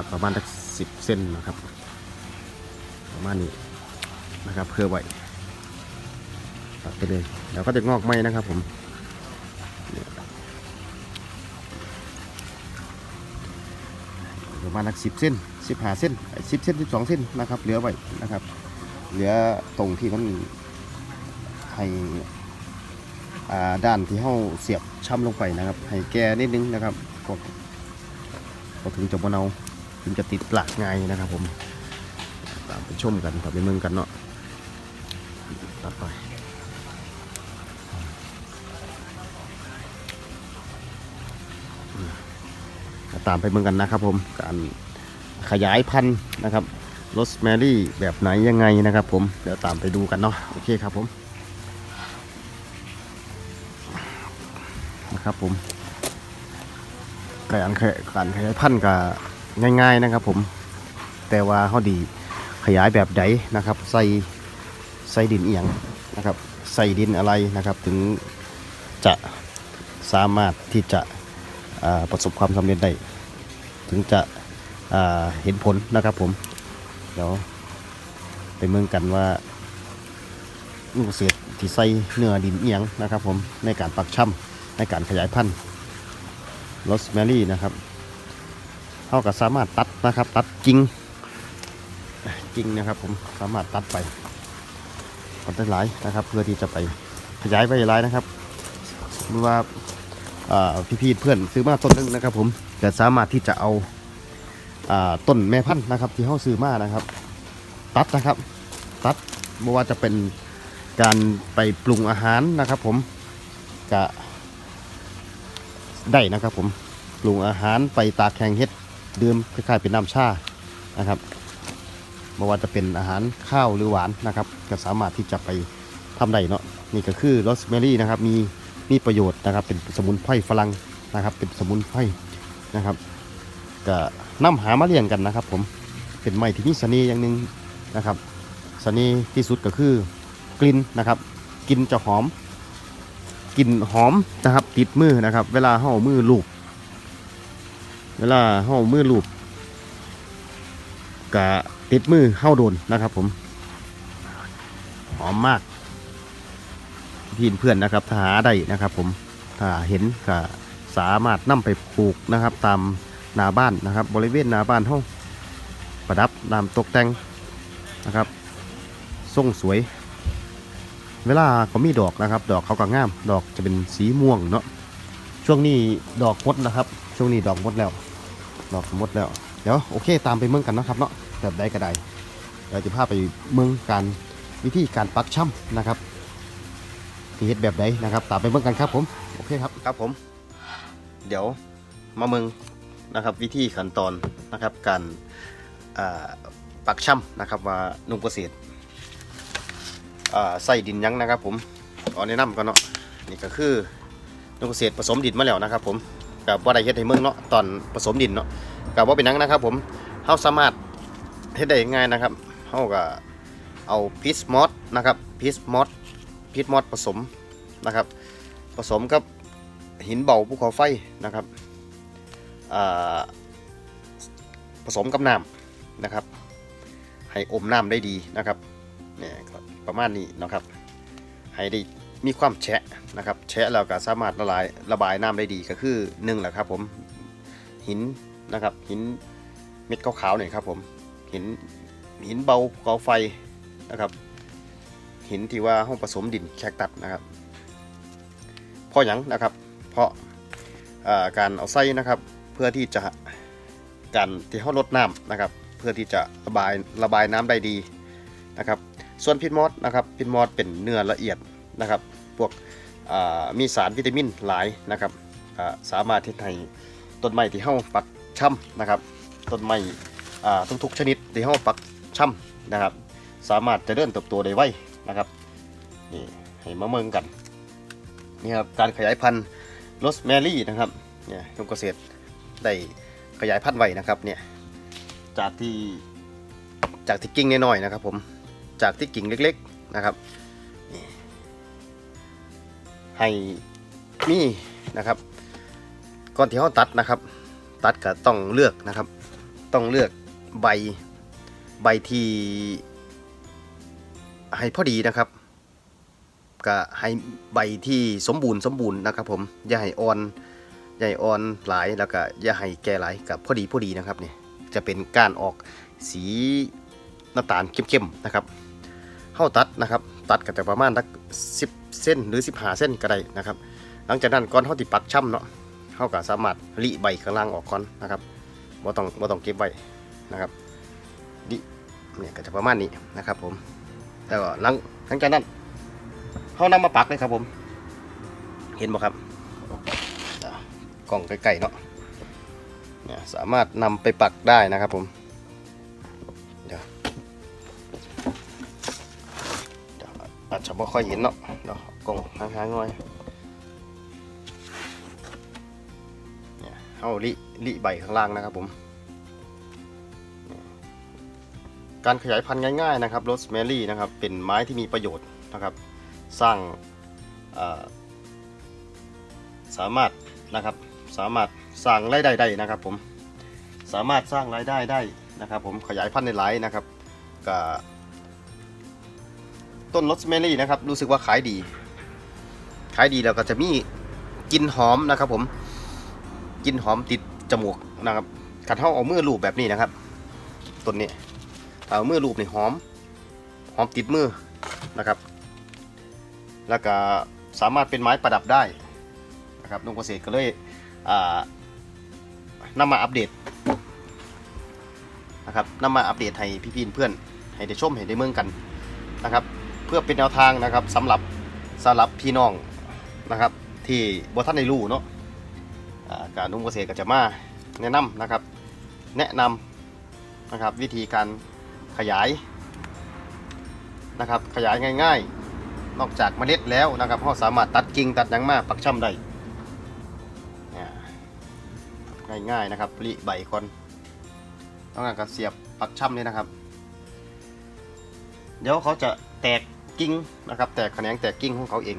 ตัดประมาณสักสิบเส้นนะครับ ประมาณนี้นะครับเพื่อไว้ตัดไปเลยเดี๋ยวก็จะงอกไหมนะครับผมประมาณสักสิบเส้นสิบห้าเส้นสิบเส้นสิบสองเส้นนะครับเหลือไว้นะครับ เหลือตรงที่มันให้ด้านที่เฮาเสียบช้ำลงไปนะครับ ให้แก่นิดนึงนะครับก็ถึงจะบ่เนา ถึงจะติดหลักไงนะครับผม ตามไปชมกันตามไปเมืองกันเนาะตัดไปตามไปเมืองกันนะครับผมการขยายพันธุ์นะครับโรสแมรี่แบบไหนยังไงนะครับผม เดี๋ยวตามไปดูกันเนาะโอเคครับผมนะครับผมการขยการขยายพันธุ์ก็ ง่าย ๆนะครับผม แต่ว่าเขาดีขยายแบบใดนะครับ ใส่ใส่ดินเอียงนะครับ ใส่ดินอะไรนะครับ ถึงจะสามารถที่จะประสบความสำเร็จได้ถึงจะเห็นผลนะครับผมเดี๋ยวไปเมืองกันว่าลูกเกษที่ใส่เนื้อดินเอียงนะครับผมในการปักช่ำในการขยายพันธุ์โรสแมรี่นะครับ เขาก็สามารถตัดนะครับ ตัดกิ่งกิ่งนะครับ ผมสามารถตัดไปตัดได้หลายนะครับ เพื่อที่จะไปขยายไปหลายนะครับหรือว่าพี่พี่ๆเพื่อนซื้อมาต้นหนึงนะครับ ผมจะสามารถที่จะเอาต้นแม่พันธุ์นะครับ ที่เขาซื้อมานะครับ ตัดนะครับ ตัดไม่ว่าจะเป็นการไปปรุงอาหารนะครับ ผมจะได้นะครับ ผมปรุงอาหารไปตากแข่งเฮ็ด ดื่มคล้ายๆเป็นน้ำชานะครับไม่ว่าจะเป็นอาหารข้าวหรือหวานนะครับ ก็สามารถที่จะไปทำได้เนาะนี่ก็คือโรสแมรี่นะครับมีมีประโยชน์นะครับ เป็นสมุนไพรฝรั่งนะครับ เป็นสมุนไพรนะครับก็นำหามาเลี้ยงกันนะครับ ผมเป็นไม้ที่มีเสน่ห์อย่างหนึ่งนะครับเสน่ห์ที่สุดก็คือกลิ่นนะครับกลิ่นจะหอมกลิ่นหอมนะครับติดมือนะครับ เวลาห่อมือลูบ เวลาห่อามือลูบกะติดมือเข้าโดนนะครับผมหอมมากพี่เพื่อนนะครับถ้าหาได้นะครับผมถ้าเห็นก็สามารถนำไปปลูกนะครับ ตามหน้าบ้านนะครับ บริเวณหน้าบ้านห้องประดับนามตกแต่งนะครับทรงสวย เวลาเขามีดอกนะครับ ดอกเขาก็งาม ดอกจะเป็นสีม่วงเนาะช่วงนี้ดอกหมดนะครับ ช่วงนี้ดอกหมดแล้ว ดอกหมดแล้ว เดี๋ยวโอเค ตามไปเมืองกันนะครับเนาะแบบใดก็ได้เดี๋ยวจะพาไปเมืองการวิธีการปักช่ำนะครับที่เฮ็ดแบบใดนะครับ ตามไปเมืองกันครับผมโอเคครับครับผม เดี๋ยวมาเมืองนะครับวิธีขั้นตอนนะครับการปักช่ำนะครับว่านุ่มเกษตรใส่ดินยังนะครับผมขอแนะนำก่อนเนาะนี่ก็คือนุ่มเกษตรผสมดินมาแล้วนะครับผม กับว่าได้เฮ็ดให้เมืองเนาะตอนผสมดินเนาะกับว่าเป็นนังนะครับ ผมเขาสามารถเฮ็ดได้ง่ายนะครับเขาก็เอาพีชมอสนะครับพีชมอสพีชมอสผสมนะครับ ผสมกับหินเบาภูเขาไฟนะครับผสมกับน้ำนะครับ ให้อมน้ำได้ดีนะครับเนี่ยประมาณนี้นะครับ ให้ได้ มีความแฉะนะครับแฉะแล้วก็สามารถละลายระบายน้ำได้ดีก็คือหนึ่งแหละครับผมหินนะครับหินเม็ดขาวๆเนี่ยครับผมหินหินเบาเขาไฟนะครับหินที่ว่าห้องผสมดินแคคตัดนะครับเพราะหยังนะครับ เพราะาการเอาไส้นะครับเพื่อที่จะการที่เขาลดน้ำนะครับ เพื่อที่จะระบายระบายน้ำได้ดีนะครับ ส่วนพิษมอสนะครับพิษมอสเป็นเนื้อละเอียด นะครับพวกมีสารวิตามินหลายนะครับสามารถที่ให้ต้นไม้ที่เขาปักช่ำนะครับต้นไม้อ่ทุกๆชนิดที่เขาปักช่ำนะครับ สามารถจะเดินเติบโตได้ไวนะครับนี่ให้มาเมืองกันนี่ครับการขยายพันธุ์โรสแมรี่นะครับเนี่ยกรมเกษตรได้ขยายพันธุ์ไว้นะครับเนี่ยจากที่จากที่กิ่งน้อยๆนะครับผมจากที่กิ่งเล็กๆนะครับ ให้มีนะครับ ก่อนที่เขาตัดนะครับ ตัดก็ต้องเลือกนะครับ ต้องเลือกใบใบที่ให้พอดีนะครับก็ให้ใบที่สมบูรณ์สมบูรณ์นะครับ ผมอย่าให้อ่อนอย่าให้อ่อนหลายแล้วก็อย่าให้แก่หลายกับพอดีพอดีนะครับเนี่ยจะเป็นการออกสีน้ำตาลเข้มๆนะครับเข้าตัดนะครับ ตัดก็จะประมาณสักสิบเส้นหรือ15เส้นก็ได้นะครับ หลังจากนั้นก่อนเขาติปักช่ำเนาะเขาก็สามารถลิใบข้างล่างออกก่อนนะครับบ่ต้องบ่ต้องเก็บไว้นะครับดิเนี่ยก็จะประมาณนี้นะครับ ผมแล้วก็หลังหลังจากนั้นเขานำมาปักเลยครับผม เห็นบ่ครับกล่องใกล้ๆเนาะเนี่ยสามารถนำไปปักได้นะครับผม จจะไม่ค่อยเห็นเนาะเดี๋ยวเอากล่องห่างๆหน่อยเนี่ยเอาลิลิใบข้างล่างนะครับผม การขยายพันธุ์ง่ายๆนะครับโรสแมรี่นะครับเป็นไม้ที่มีประโยชน์นะครับ สร้างสามารถนะครับสามารถสร้างรายได้ได้นะครับผมสามารถสร้างรายได้ได้นะครับผมขยายพันธุ์ในหลายนะครับกับ ต้นรสแมรี่นะครับ รู้สึกว่าขายดี ขายดีแล้วก็จะมีกลิ่นหอมนะครับ ผมกลินหอมติดจมูกนะครับขัดเท้าเอามือลูบแบบนี้นะครับต้นนี้เอามือลูบนี่หอม หอมติดมือนะครับ แล้วก็สามารถเป็นไม้ประดับได้นะครับนุ่งเกษตรก็เลยอ่านำมาอัปเดตนะครับนำมาอัปเดตให้พี่ๆเพื่อนให้ได้ชมให้ได้เมืองกันนะครับ พื่อเป็นแนวทางนะครับสำหรับสำหรับพี่น้องนะครับ ที่บ่ท่านได้รู้เนาะการนุ่มเกษตรก็จะมาแนะนำนะครับ แนะนำนะครับวิธีการขยายนะครับ ขยายง่าย ๆ นอกจากเมล็ดแล้วนะครับเราสามารถตัดกิ่งตัดยังมาปักช่ำได้อ่าง่ายๆนะครับริใบก่อนต้องการกระเสียบปักช่ำนี่นะครับ เดี๋ยวเขาจะแตก กิ่งนะครับ แตกแขนงแตกกิ่งของเขาเอง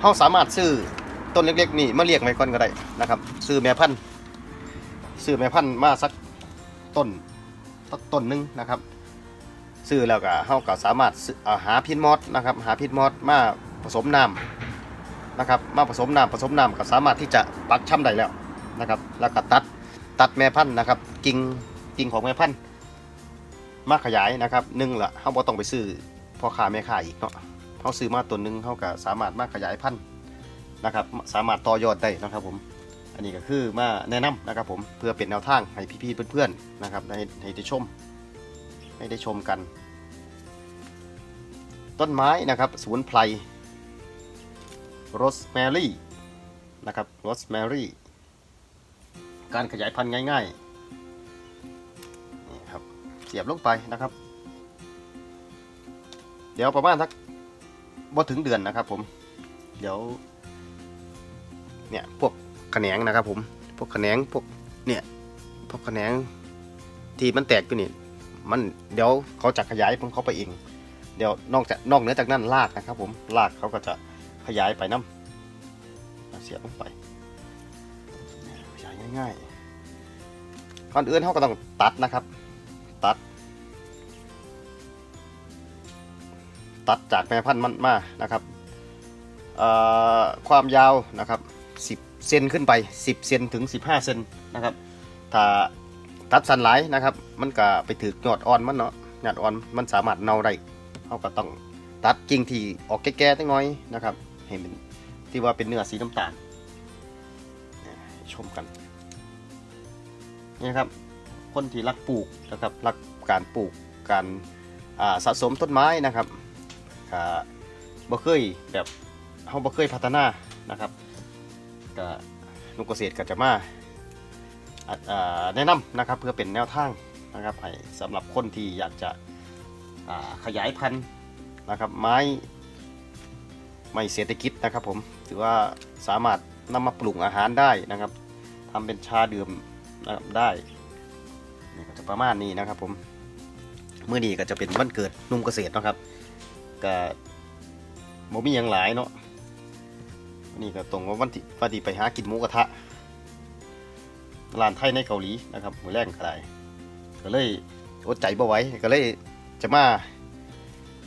เขาสามารถซื้อต้นเล็กๆนี่มาเรียกไว้ก่อนก็ได้นะครับ ซื้อแม่พันธุ์ซื้อแม่พันธุ์มาสักต้นต้นหนึงนะครับ ซื้อแล้วก็เฮาก็สามารถาหาพินมอสนะครับ หาพินมอสมาผสมน้ำนะครับ มาผสมน้ำผสมน้ำก็สามารถที่จะปักช่ำได้แล้วนะครับ แล้วก็ตัดตัดแม่พันธุ์นะครับ กิ่งกิ่งของแม่พันธุ์ มาขยายนะครับหนึ่งละเฮาบ่ต้องไปซื้อพ่อค้าแม่ค้าอีกเนาะเฮาซื้อมาตัวหนึ่งเฮาก็สามารถมาขยายพันธุ์นะครับ สามารถต่อยอดได้นะครับผมอันนี้ก็คือมาแนะนำนะครับผมเพื่อเป็นแนวทางให้พี่ๆเพื่อนๆนะครับให้ให้ได้ชม ให้ได้ชมกัน ต้นไม้นะครับสมุนไพรโรสแมรี่นะครับโรสแมรี่การขยายพันธุ์ง่าย ๆ เสียบลงไปนะครับ เดี๋ยวประมาณสักบ่ถึงเดือนนะครับ ผม เดี๋ยว เนี่ยพวกแขนงนะครับ ผม พวกแขนงพวกเนี่ยพวกแขนงที่มันแตกอยู่นี่มันเดี๋ยวเขาจะขยายของเขาไปเองเดี๋ยวนอกจากนอกเหนือจากนั้นรากนะครับ ผมรากเขาก็จะขยายไปน้ำเสียบลงไปขยายง่ายๆก่อนอื่นเขาก็ต้องตัดนะครับ ตัด ตัดจากแม่พันธุ์มันมานะครับความยาวนะครับ 10 เซนขึ้นไป 10 เซนถึง 15 เซนนะครับ ถ้าตัดสันหลายนะครับ มันก็ไปถือยอดอ่อนมันเนาะยอดอ่อนมันสามารถเน่าได้เขาก็ต้องตัดกิ่งที่ออกแก่ๆตั้งน้อยนะครับให้มันที่ว่าเป็นเนื้อสีน้ำตาล ชมกันนี่ครับ คนที่รักปลูกนะครับรักการปลูกการาสะสมต้นไม้นะครับก็บ่เคยแบบเขาบ่เคยพัฒนานะครับก็นุกเกษตรก็จะมาแนะนำนะครับเพื่อเป็นแนวทางนะครับให้สำหรับคนที่อยากจะขยายพันธุ์นะครับไม้ไม้เศรษฐกิจนะครับผมถือว่าสามารถนำมาปลูกอาหารได้นะครับทำเป็นชาดื่มนะครับได้ นี่ก็จะประมาณนี้นะครับ ผมเมื่อนี้ก็จะเป็นวันเกิดนุ่มเกษตรนะครับก็บ่มีหยังหลายเนาะนี่ก็ตรงว่าวันที่วันที่ไปหากินหมูกระทะร้านไทยในเกาหลีนะครับมือแรกก็ได้ก็เลยอดใจบ่ไหว้ก็เลยจะมา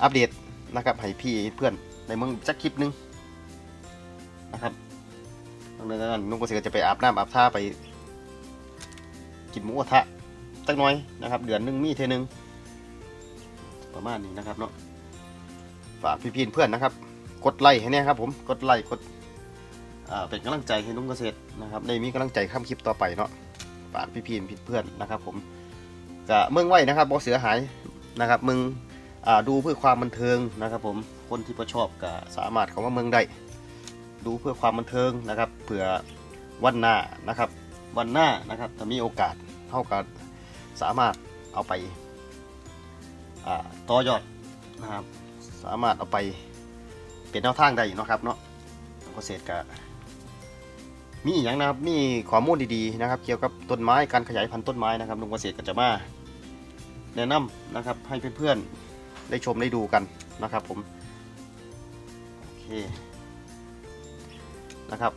อัปเดตนะครับให้พี่เพื่อนในเมืองจักคลิปนึงนะครับตรงนั้นนุ่งก็เสือจะไปอาบน้ำอาบท่าไปกินหมูกระทะ สักหน้อยนะครับ เดือนหนึ่งมีเทนึงประมาณนี้นะครับเนาะฝากพี่ๆเพื่อนนะครับ กดไลค์ให้เนี่ยครับผมกดไลค์กดเป็นกำลังใจให้นุ่งเกษตรนะครับได้มีกำลังใจข้ามคลิปต่อไปเนาะฝากพี่ๆเพื่อนนะครับ ผมกะเมืองไว้นะครับบอเสือหายนะครับมึงดูเพื่อความบันเทิงนะครับ ผมคนที่ประชอบก็สามารถเข้ามาเมืองได้ดูเพื่อความบันเทิงนะครับเผื่อวันหน้านะครับ วันหน้านะครับถ้ามีโอกาสเท่ากับ สามารถเอาไปต่อยอดนะครับสามารถเอาไปเป็นแนวทางได้เนาะครับเนาะเกษตรก็มีอย่างนะครับมีข้อมูลดีๆนะครับ เกี่ยวกับต้นไม้การขยายพันธุ์ต้นไม้นะครับลุงเกษตรก็จะมาแนะนำนะครับให้เพื่อนๆได้ชมได้ดูกันนะครับผมโอเคนะครับ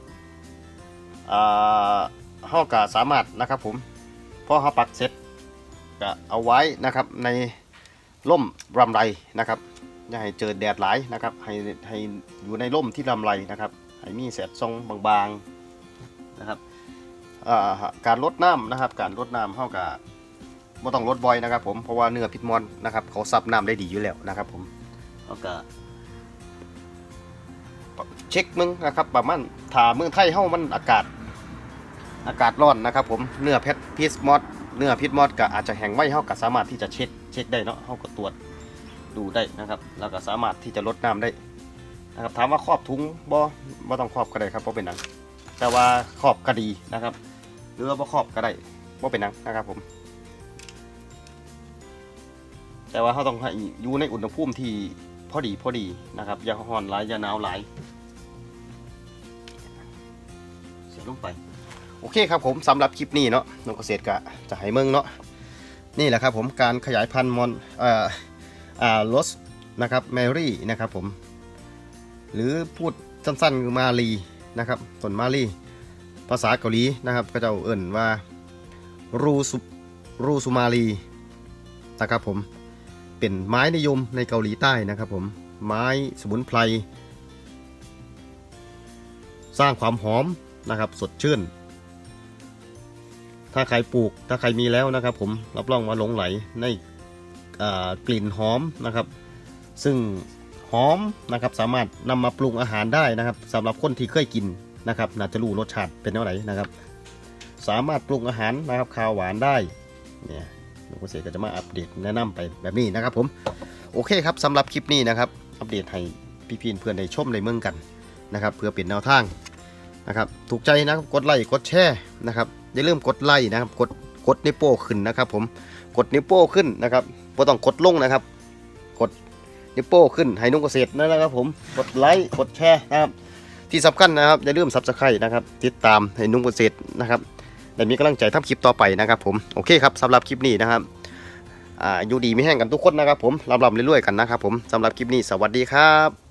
อ่าเฮาก็สามารถนะครับผมพอเฮาปักเสร็จ ก็เอาไว้นะครับในร่มรำไรนะครับอย่าให้เจอแดดหลายนะครับให้ให้อยู่ในร่มที่รำไรนะครับให้มีแสดทรงบางๆนะครับการลดน้ำนะครับ การลดน้ำเฮาก็บ่ต้องลดบ่อยนะครับ ผมเพราะว่าเนื้อพิษมอนนะครับ เขาซับน้ำได้ดีอยู่แล้วนะครับผมเฮาก็เช็คมึงนะครับประมาณถ้าเมืองไทยเฮามันอากาศอากาศร้อนนะครับ ผมเนื้อเพชรพิสมอส เนื้อพิษมอสก็อาจจะแห้งไว้เฮาก็สามารถที่จะเช็คเช็คได้เนาะเฮาก็ตรวจดูได้นะครับ แล้วก็สามารถที่จะลดน้ำได้นะครับถามว่าครอบถุงบ่บ่ต้องครอบก็ได้ครับบ่เป็นหนังแต่ว่าครอบก็ดีนะครับ หรือว่าบ่ครอบก็ได้บ่เป็นหนังนะครับผม แต่ว่าเขาต้องให้อยู่ในอุณหภูมิที่พอดีพอดีนะครับอย่าร้อนหลายอย่าหนาวหลายเสียลงไป อเคครับผมสำหรับคลิปนี้เนาะนกเกษตรกะจะให้เมืองเนาะนี่แหละครับผมการขยายพันธุ์มอนเอ่ออ่าลสนะครับแมรี่นะครับผม หรือพูดสั้นๆคือมาลีนะครับต้นมาลีภาษาเกาหลีนะครับก็จะเอ่นว่ารูสุรูสุมาลีนะครับผมเป็นไม้นิยมในเกาหลีใต้นะครับผมไม้สมุนไพรสร้างความหอมนะครับสดชื่น ถ้าใครปลูกถ้าใครมีแล้วนะครับ ผมรับรองว่าหลงไหลในกลิ่นหอมนะครับ ซึ่งหอมนะครับสามารถนำมาปรุงอาหารได้นะครับสำหรับคนที่เคยกินนะครับน่าจะรู้รสชาติเป็นเท่าไหร่นะครับ สามารถปรุงอาหารนะครับข้าวหวานได้เนี่ยลุงเกษตรก็จะมาอัปเดตแนะนำไปแบบนี้นะครับ ผมโอเคครับสำหรับคลิปนี้นะครับ อัปเดตให้พี่ๆเพื่อนได้ชมในเมืองกันนะครับ เพื่อเปลี่ยนแนวทางนะครับ ถูกใจนะครับกดไลค์กดแชร์นะครับ อย่าลืมกดไลค์นะครับ กดกดนิ้วโป้ขึ้นนะครับ ผมกดนิ้วโป้ขึ้นนะครับไม่ต้องกดลงนะครับ กดนิ้วโป้ขึ้นให้นุ่งเกษตรนะครับ ผมกดไลค์กดแชร์นะครับ ที่สำคัญนะครับอย่าลืมซับสไครต์นะครับ ติดตามให้นุ่งเกษตรนะครับได้มีกำลังใจทำคลิปต่อไปนะครับ ผมโอเคครับสำหรับคลิปนี้นะครับอ่าอยู่ดีไม่แห้งกันทุกคนนะครับ ผมลำลำเรื่อยๆกันนะครับ ผมสำหรับคลิปนี้สวัสดีครับ